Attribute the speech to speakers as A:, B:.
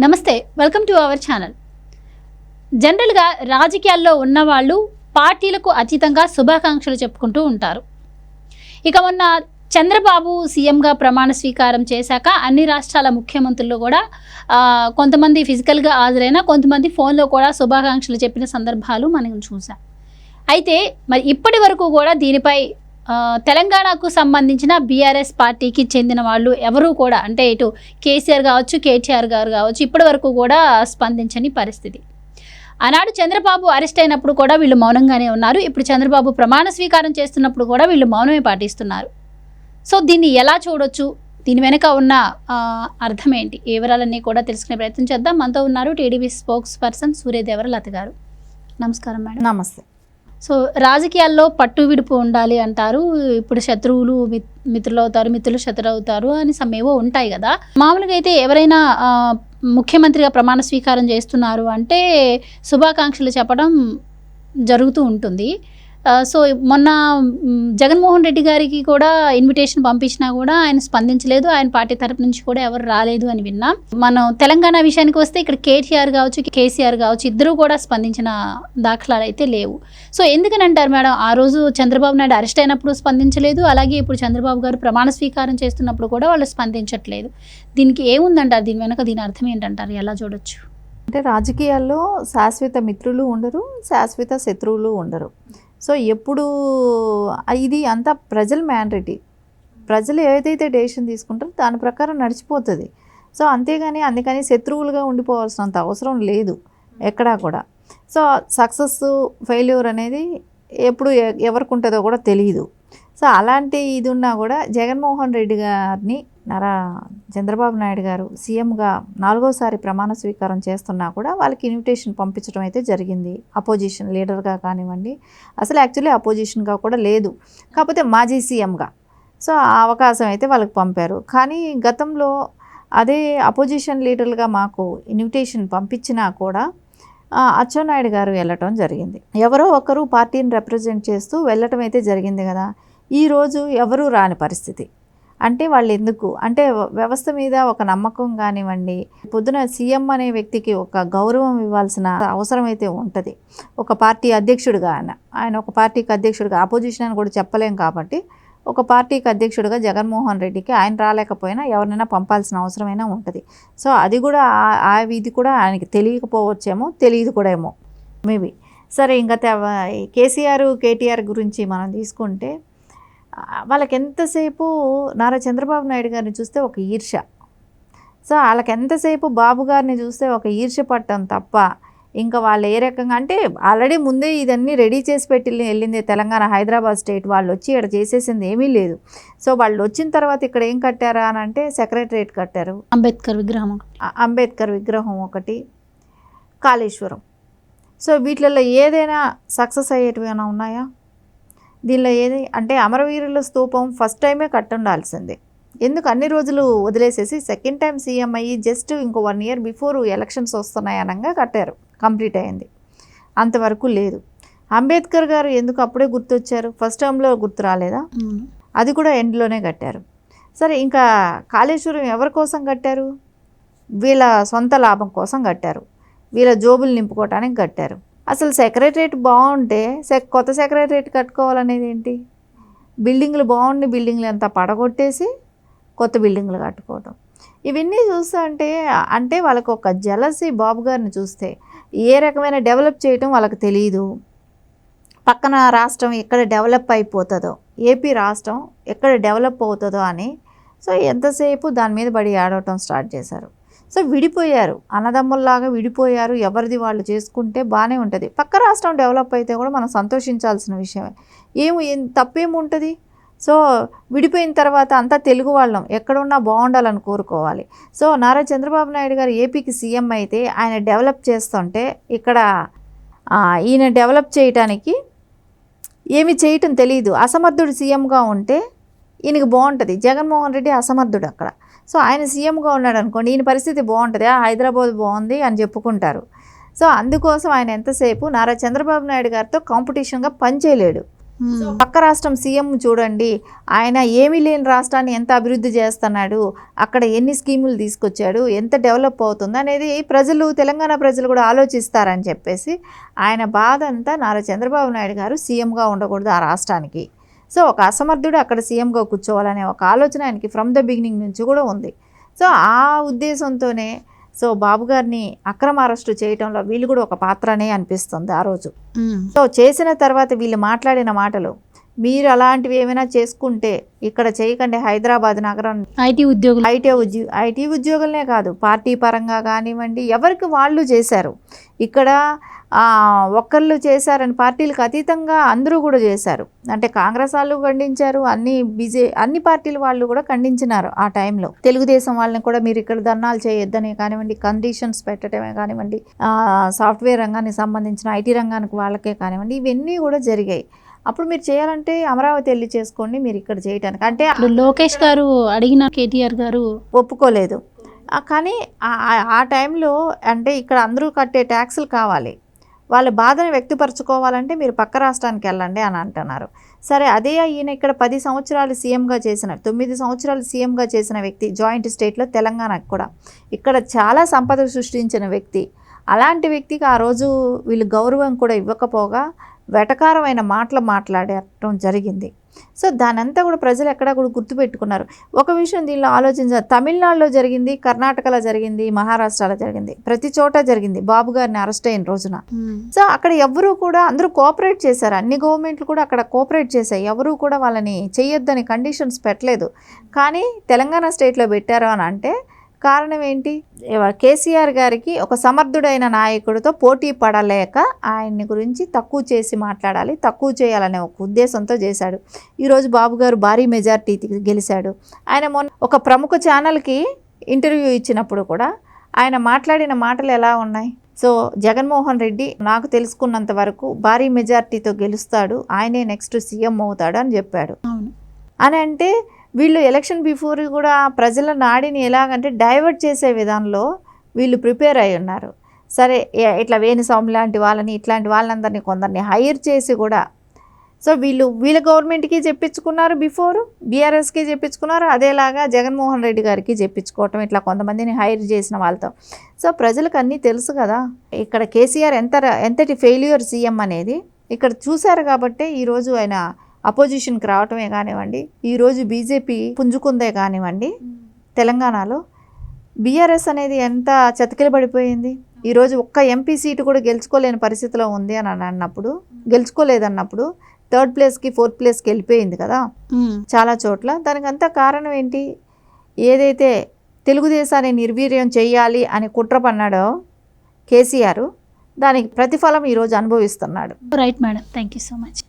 A: నమస్తే welcome to our channel. జనరల్గా రాజకీయాల్లో ఉన్నవాళ్ళు పార్టీలకు అతీతంగా శుభాకాంక్షలు చెప్పుకుంటూ ఉంటారు. ఇక మొన్న చంద్రబాబు సీఎంగా ప్రమాణ స్వీకారం చేశాక అన్ని రాష్ట్రాల ముఖ్యమంత్రులు కూడా కొంతమంది ఫిజికల్గా హాజరైన కొంతమంది ఫోన్లో కూడా శుభాకాంక్షలు చెప్పిన సందర్భాలు మనం చూసాం అయితే మరి ఇప్పటి వరకు కూడా దీనిపై తెలంగాణకు సంబంధించిన బీఆర్ఎస్ పార్టీకి చెందిన వాళ్ళు ఎవరూ కూడా అంటే ఇటు కేసీఆర్ కావచ్చు కేటీఆర్ గారు కావచ్చు ఇప్పటి వరకు కూడా స్పందించని పరిస్థితి. ఆనాడు చంద్రబాబు అరెస్ట్ అయినప్పుడు కూడా వీళ్ళు మౌనంగానే ఉన్నారు. ఇప్పుడు చంద్రబాబు ప్రమాణ స్వీకారం చేస్తున్నప్పుడు కూడా వీళ్ళు మౌనమే పాటిస్తున్నారు. సో దీన్ని ఎలా చూడొచ్చు? దీని వెనుక ఉన్న అర్థం ఏంటి ఈ వివరాలన్నీ కూడా తెలుసుకునే ప్రయత్నం చేద్దాం. మనతో ఉన్నారు TDP spokesperson Suryadevara Latha గారు. నమస్కారం మేడం.
B: నమస్తే.
A: సో రాజకీయాల్లో పట్టు విడుపు ఉండాలి అంటారు. ఇప్పుడు శత్రువులు మిత్- మిత్రులు అవుతారు మిత్రులు శత్రులు అవుతారు అని సమ్మేవో ఉంటాయి కదా. మామూలుగా అయితే ఎవరైనా ముఖ్యమంత్రిగా ప్రమాణ స్వీకారం చేస్తున్నారు అంటే శుభాకాంక్షలు చెప్పడం జరుగుతూ ఉంటుంది. సో మొన్న జగన్మోహన్ రెడ్డి గారికి కూడా ఇన్విటేషన్ పంపించినా కూడా ఆయన స్పందించలేదు. ఆయన పార్టీ తరపు నుంచి కూడా ఎవరు రాలేదు అని విన్నాం. మనం తెలంగాణ విషయానికి వస్తే ఇక్కడ కేటీఆర్ కావచ్చు కేసీఆర్ కావచ్చు ఇద్దరు కూడా స్పందించిన దాఖలాలు అయితే లేవు. సో ఎందుకని అంటారు మేడం? ఆ రోజు చంద్రబాబు నాయుడు అరెస్ట్ అయినప్పుడు స్పందించలేదు. అలాగే ఇప్పుడు చంద్రబాబు గారు ప్రమాణ స్వీకారం చేస్తున్నప్పుడు కూడా వాళ్ళు స్పందించట్లేదు. దీనికి ఏముందంటారు? దీని వెనక దీని అర్థం ఏంటంటారు? ఎలా చూడొచ్చు?
B: అంటే రాజకీయాల్లో శాశ్వత మిత్రులు ఉండరు శాశ్వత శత్రువులు ఉండరు. సో ఎప్పుడు ఇది అంతా ప్రజల మ్యాండేటీ ప్రజలు ఏదైతే డెసిషన్ తీసుకుంటారో దాని ప్రకారం నడిచిపోతుంది. సో అంతేగాని అందుకని శత్రువులుగా ఉండిపోవాల్సినంత అవసరం లేదు ఎక్కడా కూడా. సో సక్సెస్ ఫెయిల్యూర్ అనేది ఎప్పుడు ఎ- ఎవరికి ఉంటుందో కూడా తెలియదు సో అలాంటి ఇది ఉన్నా కూడా జగన్మోహన్ రెడ్డి గారిని నారా చంద్రబాబు నాయుడు గారు సీఎంగా నాలుగోసారి ప్రమాణ స్వీకారం చేస్తున్నా కూడా వాళ్ళకి ఇన్విటేషన్ పంపించడం అయితే జరిగింది. అపోజిషన్ లీడర్గా కానివ్వండి. అసలు యాక్చువల్లీ అపోజిషన్గా కూడా లేదు. కాకపోతే మాజీ సీఎంగా. సో ఆ అవకాశం అయితే వాళ్ళకి పంపారు. కానీ గతంలో అదే అపోజిషన్ లీడర్లుగా మాకు ఇన్విటేషన్ పంపించినా కూడా అచ్చెన్నాయుడు గారు వెళ్ళటం జరిగింది. ఎవరో ఒకరు పార్టీని రిప్రజెంట్ చేస్తూ వెళ్ళటం అయితే జరిగింది కదా. ఈరోజు ఎవరూ రాని పరిస్థితి. అంటే వాళ్ళు ఎందుకు అంటే వ్యవస్థ మీద ఒక నమ్మకం కానివ్వండి పొద్దున సీఎం అనే వ్యక్తికి ఒక గౌరవం ఇవ్వాల్సిన అవసరం అయితే ఉంటుంది. ఒక పార్టీ అధ్యక్షుడిగా ఆయన ఆయన ఒక పార్టీకి అధ్యక్షుడిగా ఆపోజిషన్ అని కూడా చెప్పలేం కాబట్టి ఒక పార్టీకి అధ్యక్షుడిగా జగన్మోహన్ రెడ్డికి ఆయన రాలేకపోయినా ఎవరినైనా పంపాల్సిన అవసరమైనా ఉంటుంది. సో అది కూడా ఆ- ఆ ఇది కూడా ఆయనకి తెలియకపోవచ్చేమో తెలియదు కూడా ఏమో. మేబీ. సరే ఇంకా కేసీఆర్ కేటీఆర్ గురించి మనం తీసుకుంటే వాళ్ళకి ఎంతసేపు నారా చంద్రబాబు నాయుడు గారిని చూస్తే ఒక ఈర్ష్య. సో వాళ్ళకి ఎంతసేపు బాబు గారిని చూస్తే ఒక ఈర్ష్య పట్టం తప్ప ఇంకా వాళ్ళు ఏ రకంగా అంటే ఆల్రెడీ ముందే ఇదన్నీ రెడీ చేసి పెట్టి వెళ్ళింది తెలంగాణ హైదరాబాద్ స్టేట్. వాళ్ళు వచ్చి ఇక్కడ చేసేసింది ఏమీ లేదు. సో వాళ్ళు వచ్చిన తర్వాత ఇక్కడ ఏం కట్టారా అని అంటే సెక్రటరేట్ కట్టారు.
A: అంబేద్కర్ విగ్రహం.
B: అంబేద్కర్ విగ్రహం ఒకటి కాళేశ్వరం. సో వీటిలలో ఏదైనా సక్సెస్ అయ్యేటివి ఏమైనా ఉన్నాయా? దీనిలో ఏది అంటే అమరవీరుల స్తూపం ఫస్ట్ టైమే కట్టుండాల్సిందే. ఎందుకు అన్ని రోజులు వదిలేసేసి సెకండ్ టైం సీఎం అయ్యి జస్ట్ ఇంకో వన్ ఇయర్ బిఫోర్ ఎలక్షన్స్ వస్తున్నాయి అనగా కట్టారు. కంప్లీట్ అయింది. అంతవరకు లేదు. అంబేద్కర్ గారు ఎందుకు అప్పుడే గుర్తొచ్చారు? ఫస్ట్ టైంలో గుర్తు రాలేదా. అది కూడా ఎండ్లోనే కట్టారు. సరే ఇంకా కాళేశ్వరం ఎవరి కోసం కట్టారు? వీళ్ళ సొంత లాభం కోసం కట్టారు. వీళ్ళ జోబులు నింపుకోవటానికి కట్టారు. అసలు సెక్రటరేట్ బాగుంటే సె కొత్త సెక్రటరేట్ కట్టుకోవాలనేది ఏంటి? బిల్డింగ్లు బాగుండి బిల్డింగ్లు అంతా పడగొట్టేసి కొత్త బిల్డింగ్లు కట్టుకోవటం. ఇవన్నీ చూస్తా అంటే అంటే వాళ్ళకు ఒక జలసి బాబు గారిని చూస్తే ఏ రకమైన డెవలప్ చేయటం వాళ్ళకి తెలియదు పక్కన రాష్ట్రం ఎక్కడ డెవలప్ అయిపోతుందో ఏపీ రాష్ట్రం ఎక్కడ డెవలప్ అవుతుందో అని. సో ఎంతసేపు దాని మీద పడి ఆడవటం స్టార్ట్ చేశారు. సో విడిపోయారు. అన్నదమ్ముల్లాగా విడిపోయారు. ఎవరిది వాళ్ళు చేసుకుంటే బాగానే ఉంటుంది. పక్క రాష్ట్రం డెవలప్ అయితే కూడా మనం సంతోషించాల్సిన విషయమే. ఏమి ఏం- తప్పేముంటుంది? సో విడిపోయిన తర్వాత అంతా తెలుగు వాళ్ళం. ఎక్కడున్నా బాగుండాలని కోరుకోవాలి. సో నారా చంద్రబాబు నాయుడు గారు ఏపీకి సీఎం అయితే ఆయన డెవలప్ చేస్తుంటే ఇక్కడ ఈయన డెవలప్ చేయటానికి ఏమి చేయటం తెలియదు అసమర్థుడు సీఎంగా ఉంటే ఈయనకి బాగుంటుంది జగన్మోహన్ రెడ్డి అసమర్థుడు అక్కడ. సో ఆయన సీఎంగా ఉన్నాడు అనుకోండి ఈయన పరిస్థితి బాగుంటుంది "ఆ, హైదరాబాద్ బాగుంది అని చెప్పుకుంటారు. సో అందుకోసం ఆయన ఎంతసేపు నారా చంద్రబాబు నాయుడు గారితో కాంపిటీషన్గా పనిచేయలేడు. పక్క రాష్ట్రం సీఎం చూడండి ఆయన ఏమీ లేని రాష్ట్రాన్ని ఎంత అభివృద్ధి చేస్తున్నాడు అక్కడ ఎన్ని స్కీములు తీసుకొచ్చాడు ఎంత డెవలప్ అవుతుంది అనేది ప్రజలు తెలంగాణ ప్రజలు కూడా ఆలోచిస్తారని చెప్పేసి ఆయన బాధ అంతా నారా చంద్రబాబు నాయుడు గారు సీఎంగా ఉండకూడదు ఆ రాష్ట్రానికి. సో ఒక అసమర్థుడు అక్కడ సీఎంగా కూర్చోవాలనే ఒక ఆలోచన ఆయనకి ఫ్రమ్ ద బిగినింగ్ నుంచి కూడా ఉంది సో ఆ ఉద్దేశంతోనే సో బాబు గారిని అక్రమ అరెస్టు చేయటంలో వీళ్ళు కూడా ఒక పాత్రనే అనిపిస్తుంది ఆ రోజు. సో చేసిన తర్వాత వీళ్ళు మాట్లాడిన మాటలు మీరు అలాంటివి ఏమైనా చేసుకుంటే ఇక్కడ చేయకండి హైదరాబాద్ నగరం.
A: ఐటీ ఉద్యోగులు.
B: ఐటీ ఉద్యో ఐటీ ఉద్యోగులనే కాదు పార్టీ పరంగా కానివ్వండి ఎవరికి వాళ్ళు చేశారు. ఇక్కడ ఒక్కళ్ళు చేశారని పార్టీలకు అతీతంగా అందరూ కూడా చేశారు. అంటే కాంగ్రెస్ వాళ్ళు ఖండించారు అన్ని బీజే అన్ని పార్టీల వాళ్ళు కూడా ఖండించినారు ఆ టైంలో. తెలుగుదేశం వాళ్ళని కూడా మీరు ఇక్కడ ధర్నాలు చేయొద్దని కానివ్వండి కండిషన్స్ పెట్టడమే కానివ్వండి సాఫ్ట్వేర్ రంగానికి సంబంధించిన ఐటీ రంగానికి వాళ్ళకే కానివ్వండి ఇవన్నీ కూడా జరిగాయి. అప్పుడు మీరు చేయాలంటే అమరావతి వెళ్ళి చేసుకోండి మీరు ఇక్కడ చేయడానికి అంటే
A: లోకేష్ గారు అడిగిన కేటీఆర్ గారు
B: ఒప్పుకోలేదు. కానీ ఆ టైంలో అంటే ఇక్కడ అందరూ కట్టే ట్యాక్సులు కావాలి. వాళ్ళ బాధను వ్యక్తపరచుకోవాలంటే మీరు పక్క రాష్ట్రానికి వెళ్ళండి అని అంటున్నారు. సరే అదే ఈయన ఇక్కడ పది సంవత్సరాలు సీఎంగా చేసిన తొమ్మిది సంవత్సరాలు సీఎంగా చేసిన వ్యక్తి జాయింట్ స్టేట్లో తెలంగాణకు కూడా. ఇక్కడ చాలా సంపద సృష్టించిన వ్యక్తి. అలాంటి వ్యక్తికి ఆ రోజు వీళ్ళు గౌరవం కూడా ఇవ్వకపోగా వెటకారమైన మాటలు మాట్లాడటం జరిగింది. సో దానంతా కూడా ప్రజలు ఎక్కడా కూడా గుర్తుపెట్టుకున్నారు. ఒక విషయం దీనిలో ఆలోచించారు తమిళనాడులో జరిగింది కర్ణాటకలో జరిగింది మహారాష్ట్రలో జరిగింది. ప్రతి చోట జరిగింది. బాబు గారిని అరెస్ట్ అయిన రోజున. సో అక్కడ ఎవరు కూడా అందరూ కోఆపరేట్ చేశారు. అన్ని గవర్నమెంట్లు కూడా అక్కడ కోఆపరేట్ చేశాయి. ఎవరు కూడా వాళ్ళని చేయొద్దని కండిషన్స్ పెట్టలేదు. కానీ తెలంగాణ స్టేట్లో పెట్టారు అని అంటే కారణం ఏంటి కేసీఆర్ గారికి ఒక సమర్థుడైన నాయకుడితో పోటీ పడలేక ఆయన్ని గురించి తక్కువ చేసి మాట్లాడాలి తక్కువ చేయాలనే ఒక ఉద్దేశంతో చేశాడు. ఈరోజు బాబు గారు భారీ మెజార్టీ గెలిచాడు ఆయన మొన్న ఒక ప్రముఖ ఛానల్కి ఇంటర్వ్యూ ఇచ్చినప్పుడు కూడా ఆయన మాట్లాడిన మాటలు ఎలా ఉన్నాయి? సో జగన్మోహన్ రెడ్డి నాకు తెలుసుకున్నంత వరకు భారీ మెజార్టీతో గెలుస్తాడు ఆయనే నెక్స్ట్ సీఎం అవుతాడు అని చెప్పాడు.
A: అవును.
B: అని అంటే వీళ్ళు ఎలక్షన్ బిఫోర్ కూడా ప్రజల నాడిని ఎలాగంటే డైవర్ట్ చేసే విధానంలో వీళ్ళు ప్రిపేర్ అయి ఉన్నారు. సరే ఇట్లా వేణుస్వామి లాంటి వాళ్ళని ఇట్లాంటి వాళ్ళందరినీ కొందరిని హైర్ చేసి కూడా సో వీళ్ళు వీళ్ళ గవర్నమెంట్కి చెప్పించుకున్నారు బిఫోర్ బీఆర్ఎస్కి చెప్పించుకున్నారు అదేలాగా జగన్మోహన్ రెడ్డి గారికి చెప్పించుకోవటం ఇట్లా కొంతమందిని హైర్ చేసిన వాళ్ళతో. సో ప్రజలకు అన్నీ తెలుసు కదా ఇక్కడ కేసీఆర్ ఎంత ఎంతటి ఫెయిల్యూర్ సీఎం అనేది ఇక్కడ చూశారు కాబట్టే ఈరోజు ఆయన అపోజిషన్కి రావటమే కానివ్వండి ఈరోజు బీజేపీ పుంజుకుందే కానివ్వండి తెలంగాణలో బీఆర్ఎస్ అనేది ఎంత చతికిలబడిపోయింది ఈరోజు ఒక్క ఎంపీ సీటు కూడా గెలుచుకోలేని పరిస్థితిలో ఉంది అని అన్నప్పుడు గెలుచుకోలేదన్నప్పుడు థర్డ్ ప్లేస్కి ఫోర్త్ ప్లేస్కి వెళ్ళిపోయింది కదా. చాలా చోట్ల. దానికి అంతా కారణం ఏంటి? ఏదైతే తెలుగుదేశాన్ని నిర్వీర్యం చేయాలి అని కుట్ర పన్నాడో కేసీఆర్ దానికి ప్రతిఫలం ఈరోజు అనుభవిస్తున్నాడు.
A: Right madam thank you so much